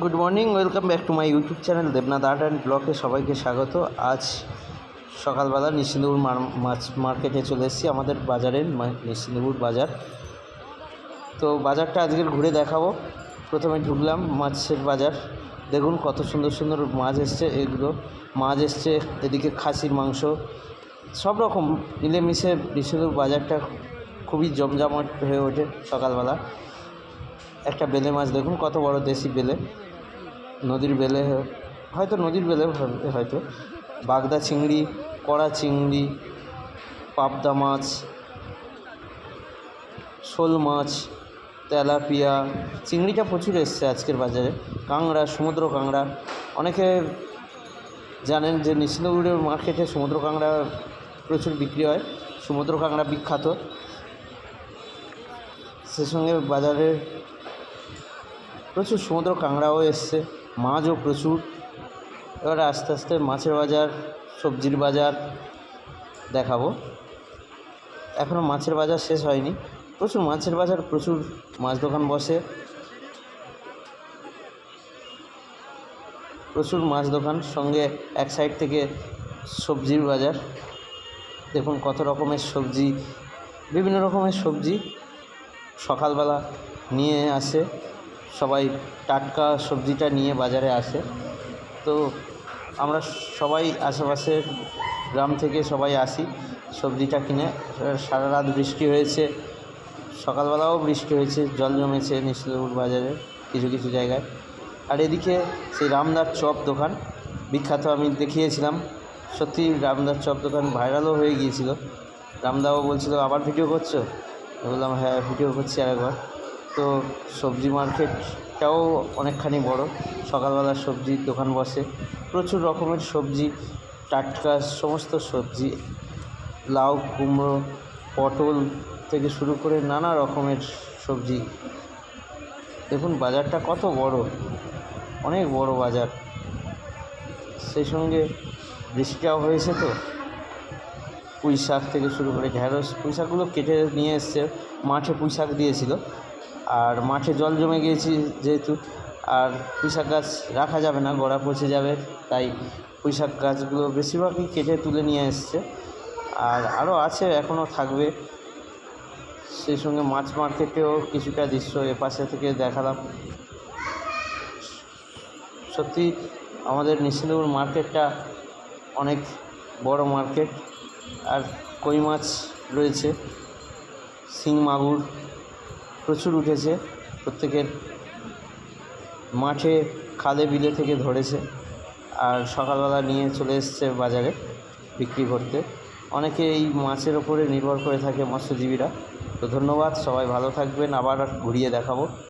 Good morning welcome back to my YouTube channel Debnath art and ব্লগে সবাইকে স্বাগত। আজ সকালবেলা নিশ্চিন্দপুর মাছ মার্কেটে চলে এসেছি, আমাদের বাজারের নিশ্চিন্দপুর বাজার। তো বাজারটা আজকের ঘুরে দেখাবো। প্রথমে ঢুকলাম মাছের বাজার। দেখুন কত সুন্দর সুন্দর মাছ এসছে, এগুলো মাছ এসছে, এদিকে খাসির মাংস। সব রকম মিলেমিশে নিশ্চিন্দপুর বাজারটা খুবই জমজমাট হয়ে ওঠে সকালবেলা। একটা বেলে মাছ, দেখুন কত বড় দেশি বেলে। নদীর বেলে, হয়তো নদীর বেলে হয়তো। বাগদা চিংড়ি, কড়া চিংড়ি, পাবদা মাছ, শোল মাছ, তেলাপিয়া, চিংড়িটা প্রচুর এসছে আজকের বাজারে। কাংড়া সমুদ্র কাংড়া অনেকে জানেন যে নিশ্চিন্দপুরের মার্কেটে সমুদ্র কাংড়া প্রচুর বিক্রি হয়, সমুদ্র কাংড়া বিখ্যাত। সে সঙ্গে বাজারে প্রচুর সমুদ্র কাঁকড়াও এসছে, মাছও প্রচুর। এবারে আস্তে আস্তে মাছের বাজার, সবজির বাজার দেখাবো। এখনও মাছের বাজার শেষ হয়নি। প্রচুর মাছের বাজার, প্রচুর মাছ দোকান বসে। প্রচুর মাছ দোকান, সঙ্গে এক সাইড থেকে সবজির বাজার। দেখুন কত রকমের সবজি, বিভিন্ন রকমের সবজি সকালবেলা নিয়ে আসে। সবাই টাটকা সবজিটা নিয়ে বাজারে আসে। তো আমরা সবাই আশেপাশের গ্রাম থেকে সবাই আসি সবজিটা কিনে। সারা রাত বৃষ্টি হয়েছে, সকালবেলাও বৃষ্টি হয়েছে, জল জমেছে নিশ্চিতপুর বাজারে কিছু কিছু জায়গায়। আর এদিকে সেই রামদার চপ দোকান, বিখ্যাত আমি দেখিয়েছিলাম। সত্যি রামদার চপ দোকান ভাইরালও হয়ে গিয়েছিল। রামদাও বলছিল, আবার ভিডিও করছ? বললাম হ্যাঁ ভিডিও করছি আরেকবার। তো সবজি মার্কেটটাও অনেকখানি বড়। সকালবেলা সবজির দোকান বসে। প্রচুর রকমের সবজি, টাটকা সমস্ত সবজি, লাউ, কুমড়ো, পটল থেকে শুরু করে নানা রকমের সবজি। দেখুন, বাজারটা কত বড়, অনেক বড় বাজার। সেই সঙ্গে বৃষ্টিটাও হয়েছে তো। পুঁই শাক থেকে শুরু করে ঢ্যাঁড়স পুঁই শাকগুলো কেটে নিয়ে এসছে, মাঠে পুঁই শাক দিয়েছিল। আর মাঠে জল জমে গিয়েছি যেহেতু, আর পুঁই শাক গাছ রাখা যাবে না, গোড়া পচে যাবে, তাই পুঁই শাক গাছগুলো বেশিরভাগই কেটে তুলে নিয়ে এসছে। আর আরও আছে, এখনও থাকবে। সেই সঙ্গে মাছ মার্কেটেও কিছুটা দৃশ্য এপাশে থেকে দেখালাম। সত্যি আমাদের নিশ্চিন্তপুর মার্কেটটা অনেক বড় মার্কেট। আর কই মাছ রয়েছে? শিং মাগুর। প্রচুর উঠেছে। প্রত্যেকের মাঠে খালে বিলে থেকে ধরেছে। আর সকালবেলা নিয়ে চলে এসছে বাজারে বিক্রি করতে। অনেকে এই মাছের ওপরে নির্ভর করে থাকে মৎস্যজীবীরা। তো ধন্যবাদ, সবাই ভালো থাকবেন। আবার ঘুরিয়ে দেখাবো।